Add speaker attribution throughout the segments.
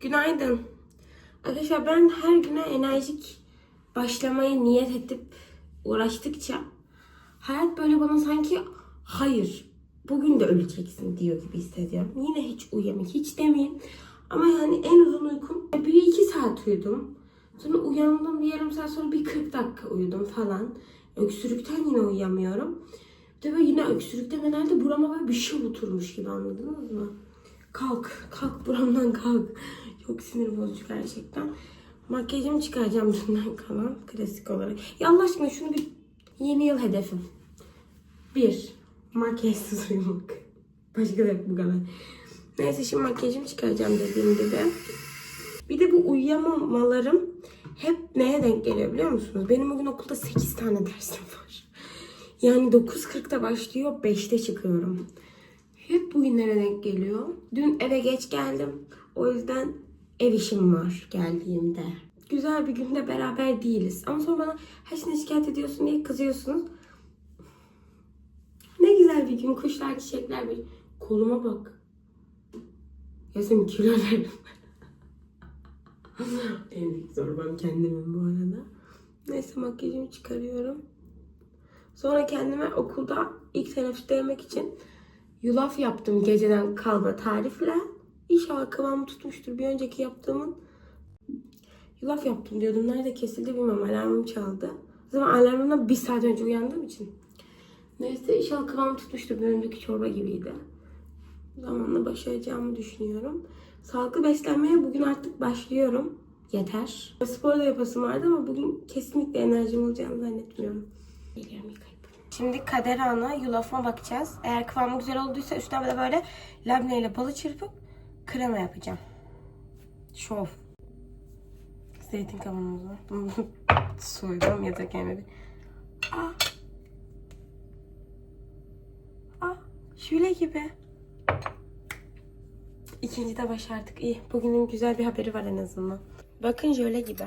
Speaker 1: Günaydın. Arkadaşlar ben her güne enerjik başlamaya niyet edip uğraştıkça hayat böyle bana sanki hayır bugün de öleceksin diyor gibi hissediyorum. Yine hiç uyuyamayayım, hiç demeyeyim. Ama yani en uzun uykum bir iki saat uyudum. Sonra uyandım bir yarım saat sonra bir 40 dakika uyudum falan. Öksürükten yine uyuyamıyorum. Bir de böyle yine öksürükten herhalde burama böyle bir şey oturmuş gibi anladınız mı? Kalk, kalk buramdan kalk. Çok sinir bozucu gerçekten. Makyajımı çıkaracağım dünden kalan klasik olarak. Ya Allah aşkına şunu bir yeni yıl hedefim. Bir, makyajsız uyumak. Başka da bu kadar. Neyse şimdi makyajımı çıkaracağım dediğim gibi. Bir de bu uyuyamamalarım hep neye denk geliyor biliyor musunuz? Benim bugün okulda 8 tane dersim var. Yani 9.40'da başlıyor, 5'te çıkıyorum. Hep bugünlere denk geliyor. Dün eve geç geldim. O yüzden ev işim var geldiğimde. Güzel bir günde beraber değiliz. Ama sonra bana her şeyine şikayet ediyorsun diye kızıyorsunuz. Ne güzel bir gün. Kuşlar, çiçekler bir. Koluma bak. Yazım kilo verdim. en büyük zorbam kendimin bu arada. Neyse makyajımı çıkarıyorum. Sonra kendime okulda ilk teneffüste yemek için yulaf yaptım geceden kalma tarifle. İnşallah kıvamı tutmuştur. Bir önceki yaptığımın yulaf yaptım diyordum. Nerede kesildi bilmem. Alarmım çaldı. O zaman alarmımdan bir saat önce uyandığım için. Neyse inşallah kıvamı tutmuştur. Bir önceki çorba gibiydi. Zamanla başaracağımı düşünüyorum. Sağlıklı beslenmeye bugün artık başlıyorum. Yeter. Spor da yapasım vardı ama bugün kesinlikle enerjim olacağını zannetmiyorum. Geliyorum yıkayıp. Şimdi kader ana yulafıma bakacağız. Eğer kıvamı güzel olduysa üstüne de böyle labneyle balı çırpıp krema yapacağım. Şov. Zeytin kavanozı. Bunu soydum yatak yerine bir. Ah. Ah. Şöyle gibi. İkinci de başardık. İyi. Bugünün güzel bir haberi var en azından. Bakın jöle gibi.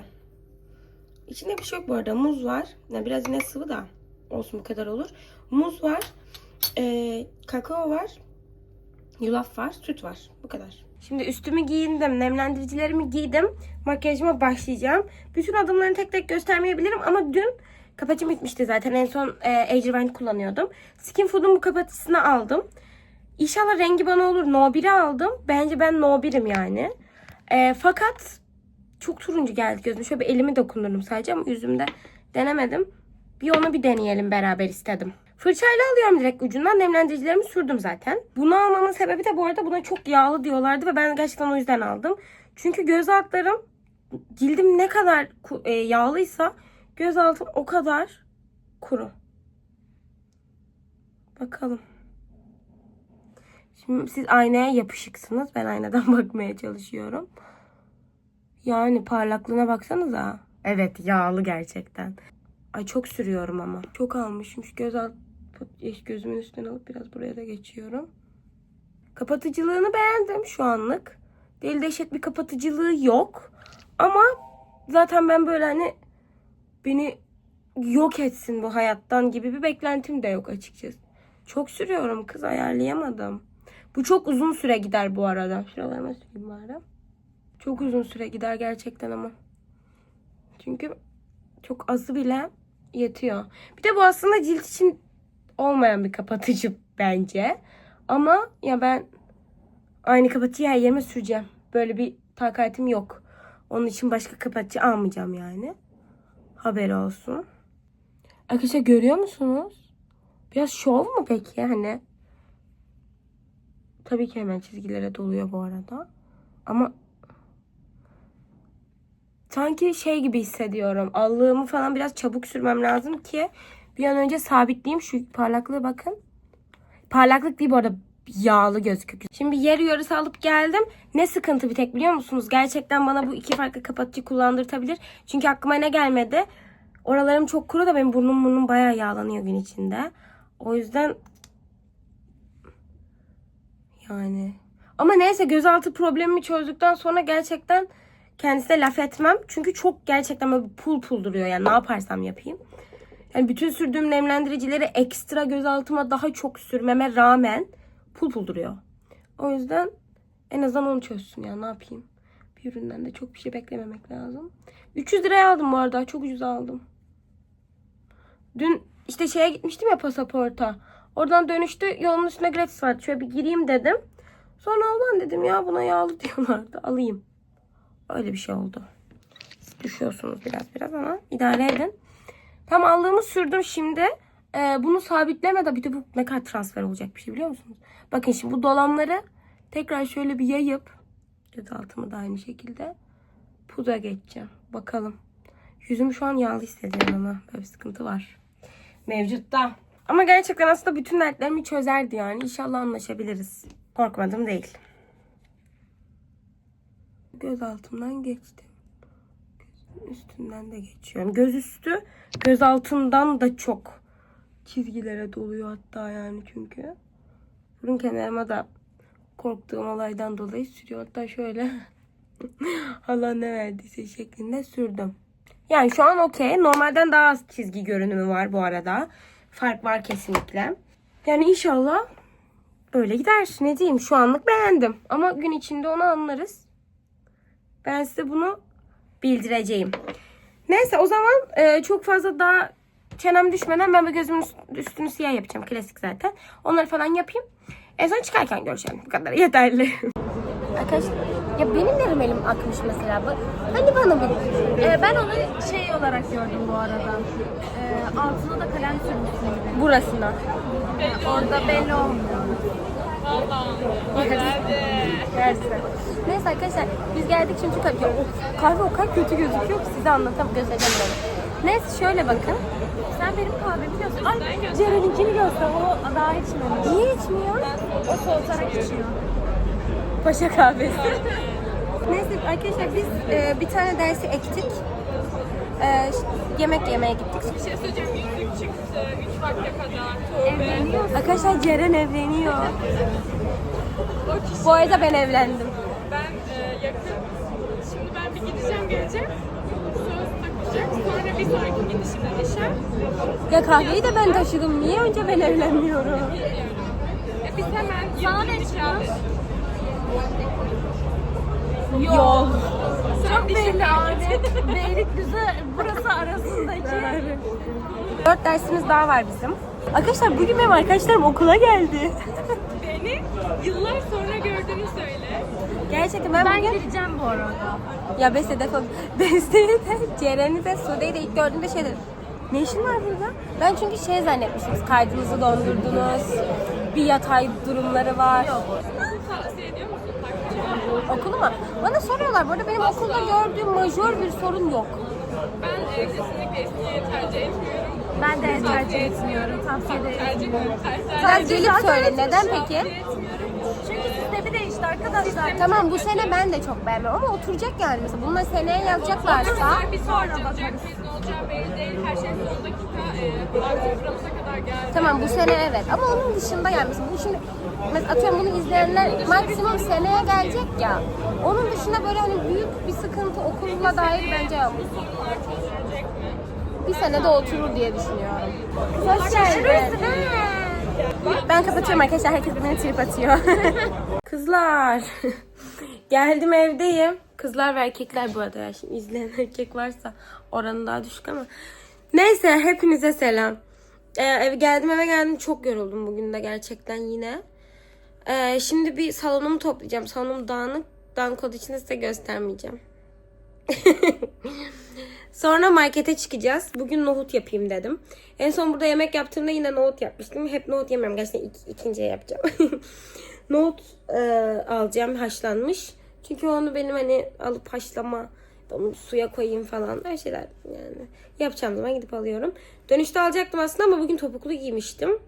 Speaker 1: İçinde bir şey yok bu arada. Muz var. Ya biraz yine sıvı da. Olsun bu kadar olur. Muz var. Ee, kakao var. Yulaf var. Süt var. Bu kadar. Şimdi üstümü giyindim. Nemlendiricilerimi giydim. Makyajıma başlayacağım. Bütün adımlarını tek tek göstermeyebilirim ama dün kapatıcım bitmişti zaten. En son e, Age kullanıyordum. Skin Food'un bu kapatıcısını aldım. İnşallah rengi bana olur. No 1'i aldım. Bence ben No 1'im yani. E, fakat çok turuncu geldi gözüme. Şöyle bir elimi dokundurdum sadece ama yüzümde denemedim. Bir onu bir deneyelim beraber istedim. Fırçayla alıyorum direkt ucundan. Nemlendiricilerimi sürdüm zaten. Bunu almamın sebebi de bu arada buna çok yağlı diyorlardı ve ben gerçekten o yüzden aldım. Çünkü göz altlarım cildim ne kadar e, yağlıysa göz altım o kadar kuru. Bakalım. Şimdi siz aynaya yapışıksınız. Ben aynadan bakmaya çalışıyorum. Yani parlaklığına baksanıza. Evet yağlı gerçekten. Ay çok sürüyorum ama. Çok almışım. Şu göz alt gözümün üstüne alıp biraz buraya da geçiyorum. Kapatıcılığını beğendim şu anlık. Deli dehşet bir kapatıcılığı yok. Ama zaten ben böyle hani beni yok etsin bu hayattan gibi bir beklentim de yok açıkçası. Çok sürüyorum kız ayarlayamadım. Bu çok uzun süre gider bu arada. Şuralarıma süreyim bari. Çok uzun süre gider gerçekten ama. Çünkü çok azı bile yetiyor. Bir de bu aslında cilt için olmayan bir kapatıcı bence. Ama ya ben aynı kapatıcıyı her yerime süreceğim. Böyle bir takatim yok. Onun için başka kapatıcı almayacağım yani. Haberi olsun. Arkadaşlar görüyor musunuz? Biraz şov mu peki hani? Tabii ki hemen çizgilere doluyor bu arada. Ama sanki şey gibi hissediyorum. Allığımı falan biraz çabuk sürmem lazım ki bir an önce sabitleyeyim. Şu parlaklığı bakın. Parlaklık değil bu arada yağlı gözüküyor. Şimdi yarı yarısı alıp geldim. Ne sıkıntı bir tek biliyor musunuz? Gerçekten bana bu iki farklı kapatıcı kullandırtabilir. Çünkü aklıma ne gelmedi. Oralarım çok kuru da benim burnum burnum bayağı yağlanıyor gün içinde. O yüzden yani. Ama neyse gözaltı problemimi çözdükten sonra gerçekten kendisine laf etmem. Çünkü çok gerçekten böyle pul pul duruyor. Yani ne yaparsam yapayım. Yani bütün sürdüğüm nemlendiricileri ekstra gözaltıma daha çok sürmeme rağmen pul pul duruyor. O yüzden en azından onu çözsün ya ne yapayım. Bir üründen de çok bir şey beklememek lazım. 300 liraya aldım bu arada. Çok ucuz aldım. Dün işte şeye gitmiştim ya pasaporta. Oradan dönüşte yolun üstünde gratis vardı. Şöyle bir gireyim dedim. Sonra aman dedim ya buna yağlı diyorlardı. Alayım. Öyle bir şey oldu. Düşüyorsunuz biraz biraz ama idare edin. Tam aldığımı sürdüm şimdi. Ee, bunu sabitlemeden bir de bu ne kadar transfer olacak bir şey biliyor musunuz? Bakın şimdi bu dolamları tekrar şöyle bir yayıp göz altımı da aynı şekilde pudra geçeceğim. Bakalım. Yüzümü şu an yağlı hissediyorum ama böyle bir sıkıntı var. Mevcutta. Ama gerçekten aslında bütün dertlerimi çözerdi yani. İnşallah anlaşabiliriz. Korkmadım değil. Göz altımdan geçtim. Gözün üstünden de geçiyorum. Göz üstü göz altından da çok çizgilere doluyor hatta yani çünkü. Burun kenarıma da korktuğum olaydan dolayı sürüyor. Hatta şöyle Allah ne verdiyse şeklinde sürdüm. Yani şu an okey. Normalden daha az çizgi görünümü var bu arada. Fark var kesinlikle. Yani inşallah böyle gider. Ne diyeyim şu anlık beğendim. Ama gün içinde onu anlarız. Ben size bunu bildireceğim. Neyse o zaman e, çok fazla daha çenem düşmeden ben bir gözümün üst- üstünü siyah yapacağım. Klasik zaten. Onları falan yapayım. En son çıkarken görüşelim. Bu kadar yeterli. Arkadaşlar ya benim de rimelim akmış mesela. Bu- Hani bana bir
Speaker 2: Ee, ben onu şey olarak gördüm bu arada. Ee, altına da kalem sürmüşsün gibi.
Speaker 1: burasına.
Speaker 2: Orada belli olmuyor.
Speaker 1: Neyse. Neyse arkadaşlar biz geldik şimdi şu kahve. Of, kahve o kadar kötü gözüküyor ki size anlatamam göstereceğim böyle. Neyse şöyle bakın.
Speaker 2: Sen benim kahvemi göster. Ay Ceren'inkini göster. O daha içmemiş.
Speaker 1: Niye içmiyor?
Speaker 2: O soğutarak içiyor.
Speaker 1: Paşa kahvesi. Neyse arkadaşlar biz e, bir tane dersi ektik. E, yemek yemeye gittik.
Speaker 3: Bir şey söyleyeceğim. Yüzük çıktı. 3 vakte kadar. Tövbe.
Speaker 1: Arkadaşlar Ceren evleniyor. Bu arada ben evlendim.
Speaker 3: ben e, yakın. Şimdi ben bir gideceğim geleceğim. Söz takacak. Sonra bir sonraki gidişimde nişan.
Speaker 1: Ya kahveyi de ben taşıdım. Niye önce ben evlenmiyorum?
Speaker 3: E biz hemen
Speaker 2: Sana ne
Speaker 3: nikahı-
Speaker 1: Yol.
Speaker 2: Çok belli abi. Beylikdüzü burası arasındaki.
Speaker 1: Dört dersimiz daha var bizim. Arkadaşlar bugün benim arkadaşlarım okula geldi.
Speaker 3: Beni yıllar sonra gördüğünü söyle.
Speaker 1: Gerçekten ben,
Speaker 2: Ben
Speaker 1: bugün...
Speaker 2: gireceğim bu arada.
Speaker 1: Ya Beste defol. Beste'yi de, Ceren'i de, Sude'yi de ilk gördüğümde şey dedim. Ne işin var burada? Ben çünkü şey zannetmişim. siz Kaydınızı dondurdunuz. Bir yatay durumları var.
Speaker 3: Tavsiye ediyor musun takmayı?
Speaker 1: Okulu mu? Bana soruyorlar. Bu arada benim okulda gördüğüm majör bir sorun yok.
Speaker 3: Ben e, kesinlikle eskiyi tercih etmiyorum.
Speaker 2: Ben de tercih etmiyorum. Tavsiye de
Speaker 3: Tercih
Speaker 1: gelip söyle. Neden peki?
Speaker 3: etmiyorum.
Speaker 2: Çünkü sistemi değişti arkadaşlar.
Speaker 1: Tamam bu sene ben de çok beğenmiyorum ama oturacak yani mesela. Bunlar seneye yazacaklarsa
Speaker 3: bir sonra. Biz ne olacağı belli değil. Her şey son dakika e, artık buramıza kadar geldi.
Speaker 1: Tamam bu sene evet ama onun dışında yani mesela bu şimdi mesela atıyorum bunu izleyenler maksimum seneye gelecek ya. Onun dışında böyle hani büyük bir sıkıntı okulla dair bence yok.
Speaker 3: Sorunlar?
Speaker 1: Bir senede oturur diye düşünüyorum. Hoş geldin. Ben kapatıyorum arkadaşlar. Herkes birbirine trip atıyor. Kızlar. Geldim evdeyim. Kızlar ve erkekler bu arada. ya. Şimdi izleyen erkek varsa oranı daha düşük ama. Neyse hepinize selam. Ee, eve geldim eve geldim. Çok yoruldum bugün de gerçekten yine. Ee, şimdi bir salonumu toplayacağım. Salonum dağınık. Dağınık olduğu için de size göstermeyeceğim. Sonra markete çıkacağız. Bugün nohut yapayım dedim. En son burada yemek yaptığımda yine nohut yapmıştım. Hep nohut yemiyorum. Gerçekten ik- ikinciye yapacağım. nohut e, alacağım haşlanmış. Çünkü onu benim hani alıp haşlama, onu suya koyayım falan her şeyler yani. Yapacağım zaman gidip alıyorum. Dönüşte alacaktım aslında ama bugün topuklu giymiştim.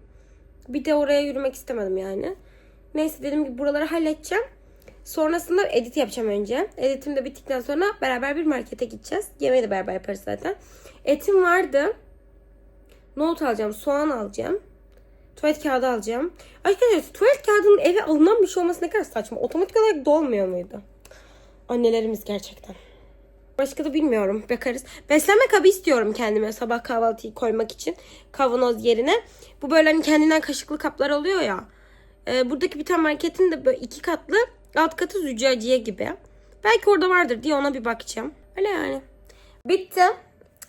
Speaker 1: Bir de oraya yürümek istemedim yani. Neyse dedim ki buraları halledeceğim. Sonrasında edit yapacağım önce. Editim de bittikten sonra beraber bir markete gideceğiz. Yemeği de beraber yaparız zaten. Etim vardı. Nohut alacağım, soğan alacağım. Tuvalet kağıdı alacağım. Arkadaşlar tuvalet kağıdının eve alınan bir şey olması ne kadar saçma. Otomatik olarak dolmuyor muydu? Annelerimiz gerçekten. Başka da bilmiyorum. Bakarız. Beslenme kabı istiyorum kendime sabah kahvaltıyı koymak için. Kavanoz yerine. Bu böyle hani kendinden kaşıklı kaplar oluyor ya. Ee, buradaki bir tane marketin de böyle iki katlı alt katı züccaciye gibi. Belki orada vardır diye ona bir bakacağım. Öyle yani. Bitti.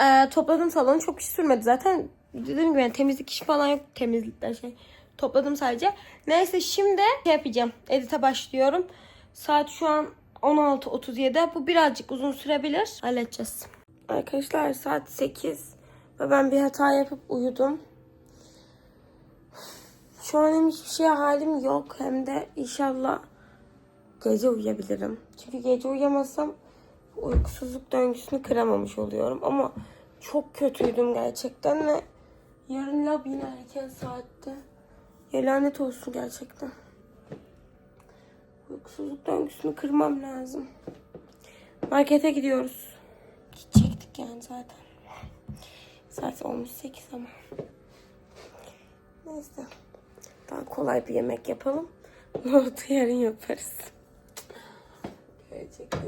Speaker 1: Ee, topladım salonu çok iş sürmedi zaten. Dediğim gibi yani temizlik işi falan yok. Temizlikten şey. Topladım sadece. Neyse şimdi şey yapacağım. Edit'e başlıyorum. Saat şu an 16.37. Bu birazcık uzun sürebilir. Halledeceğiz. Arkadaşlar saat 8. Ve ben bir hata yapıp uyudum. Şu an hem hiçbir şeye halim yok. Hem de inşallah gece uyuyabilirim. Çünkü gece uyuyamazsam uykusuzluk döngüsünü kıramamış oluyorum. Ama çok kötüydüm gerçekten ve yarın lab yine erken saatte. Ya lanet olsun gerçekten. Uykusuzluk döngüsünü kırmam lazım. Markete gidiyoruz. Gidecektik yani zaten. Saat olmuş 8 ama. Neyse. Daha kolay bir yemek yapalım. Nohutu yarın yaparız. Gerçekten.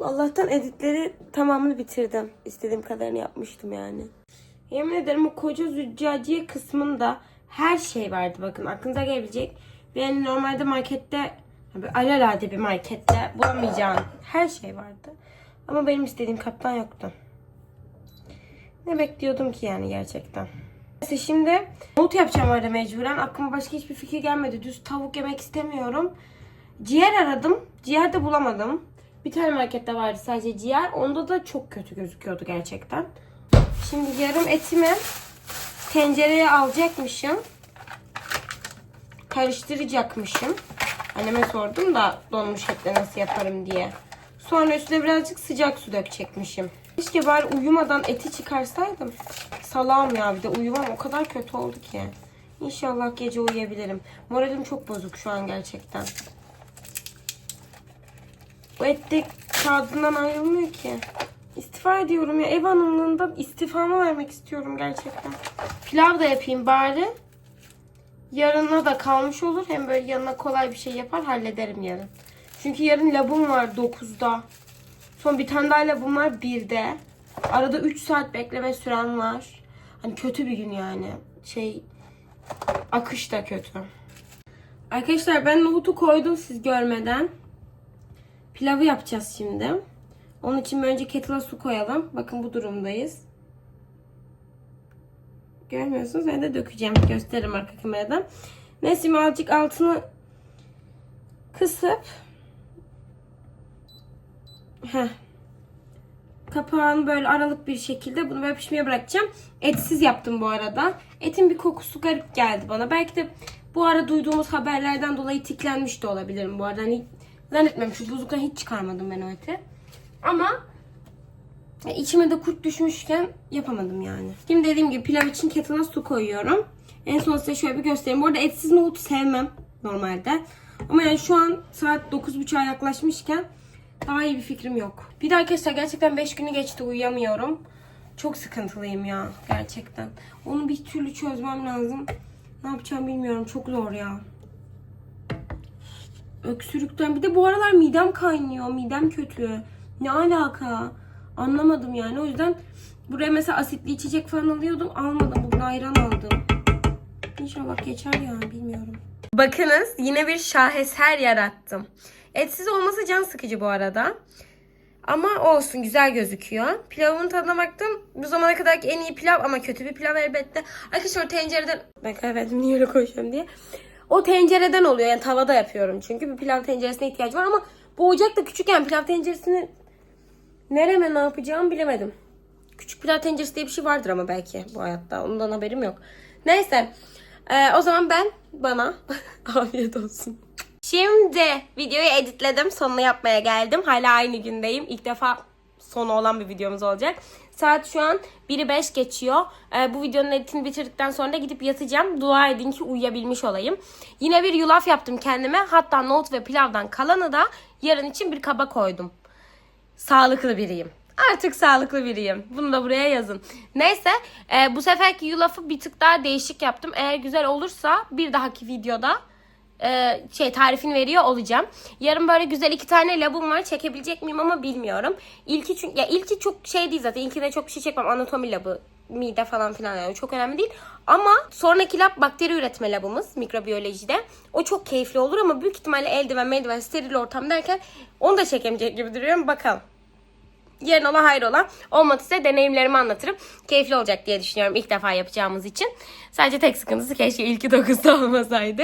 Speaker 1: Allah'tan editleri tamamını bitirdim. İstediğim kadarını yapmıştım yani. Yemin ederim o koca züccaciye kısmında her şey vardı bakın aklınıza gelebilecek. Ve yani normalde markette alelade bir markette bulamayacağın her şey vardı. Ama benim istediğim kaptan yoktu. Ne bekliyordum ki yani gerçekten. Neyse şimdi nohut yapacağım orada mecburen. Aklıma başka hiçbir fikir gelmedi. Düz tavuk yemek istemiyorum. Ciğer aradım. Ciğer de bulamadım. Bir tane markette vardı sadece ciğer. Onda da çok kötü gözüküyordu gerçekten. Şimdi yarım etimi tencereye alacakmışım. Karıştıracakmışım. Anneme sordum da donmuş etle nasıl yaparım diye. Sonra üstüne birazcık sıcak su dökecekmişim. Keşke bari uyumadan eti çıkarsaydım. Salağım ya bir de uyumam o kadar kötü oldu ki. İnşallah gece uyuyabilirim. Moralim çok bozuk şu an gerçekten. Bu et de kağıdından ayrılmıyor ki. İstifa ediyorum ya. Ev hanımlığından istifamı vermek istiyorum gerçekten. Pilav da yapayım bari. Yarına da kalmış olur. Hem böyle yanına kolay bir şey yapar hallederim yarın. Çünkü yarın labım var 9'da. Son bir tane daha labım var 1'de. Arada 3 saat bekleme sürem var. Hani kötü bir gün yani. Şey akış da kötü. Arkadaşlar ben nohutu koydum siz görmeden. Pilavı yapacağız şimdi. Onun için önce kettle'a su koyalım. Bakın bu durumdayız. Görmüyorsunuz. Ben de dökeceğim. Gösteririm arka kameradan. Neyse şimdi azıcık altını kısıp Heh. Kapağını böyle aralık bir şekilde bunu böyle pişmeye bırakacağım. Etsiz yaptım bu arada. Etin bir kokusu garip geldi bana. Belki de bu ara duyduğumuz haberlerden dolayı tiklenmiş de olabilirim bu arada. Hani zannetmiyorum şu buzluktan hiç çıkarmadım ben o eti. Ama e, içime de kurt düşmüşken yapamadım yani. Şimdi dediğim gibi pilav için kettle'a su koyuyorum. En son size şöyle bir göstereyim. Bu arada etsiz nohut sevmem normalde. Ama yani şu an saat 9.30'a yaklaşmışken daha iyi bir fikrim yok. Bir de arkadaşlar gerçekten 5 günü geçti uyuyamıyorum. Çok sıkıntılıyım ya gerçekten. Onu bir türlü çözmem lazım. Ne yapacağım bilmiyorum. Çok zor ya. Öksürükten. Bir de bu aralar midem kaynıyor. Midem kötü. Ne alaka? Anlamadım yani. O yüzden buraya mesela asitli içecek falan alıyordum. Almadım. Bugün ayran aldım. İnşallah geçer ya. Bilmiyorum. Bakınız yine bir şaheser yarattım. Etsiz olması can sıkıcı bu arada. Ama olsun güzel gözüküyor. Pilavın tadına baktım. Bu zamana kadarki en iyi pilav ama kötü bir pilav elbette. Arkadaşlar tencereden... Ben kaybettim niye öyle koyuyorum diye. O tencereden oluyor yani tavada yapıyorum. Çünkü bir pilav tenceresine ihtiyaç var ama bu ocak da küçükken pilav tenceresini nereme ne yapacağımı bilemedim. Küçük pilav tenceresi diye bir şey vardır ama belki bu hayatta. Ondan haberim yok. Neyse. Ee, o zaman ben bana afiyet olsun. Şimdi videoyu editledim. Sonunu yapmaya geldim. Hala aynı gündeyim. İlk defa sonu olan bir videomuz olacak. Saat şu an 1'i 5 geçiyor. Ee, bu videonun editini bitirdikten sonra da gidip yatacağım. Dua edin ki uyuyabilmiş olayım. Yine bir yulaf yaptım kendime. Hatta nohut ve pilavdan kalanı da yarın için bir kaba koydum. Sağlıklı biriyim. Artık sağlıklı biriyim. Bunu da buraya yazın. Neyse e, bu seferki yulafı bir tık daha değişik yaptım. Eğer güzel olursa bir dahaki videoda e, şey tarifini veriyor olacağım. Yarın böyle güzel iki tane labum var. Çekebilecek miyim ama bilmiyorum. İlki çünkü ya ilki çok şey değil zaten. İlkine çok bir şey çekmem. Anatomi labı mide falan filan yani çok önemli değil. Ama sonraki lab bakteri üretme labımız mikrobiyolojide. O çok keyifli olur ama büyük ihtimalle eldiven, meldiven, steril ortam derken onu da çekemeyecek gibi duruyorum. Bakalım. Yarın ola hayır ola. Olmadı size deneyimlerimi anlatırım. Keyifli olacak diye düşünüyorum ilk defa yapacağımız için. Sadece tek sıkıntısı keşke ilki 9'da olmasaydı.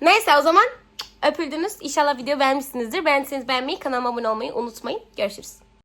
Speaker 1: Neyse o zaman öpüldünüz. İnşallah video beğenmişsinizdir. Beğendiyseniz beğenmeyi, kanalıma abone olmayı unutmayın. Görüşürüz.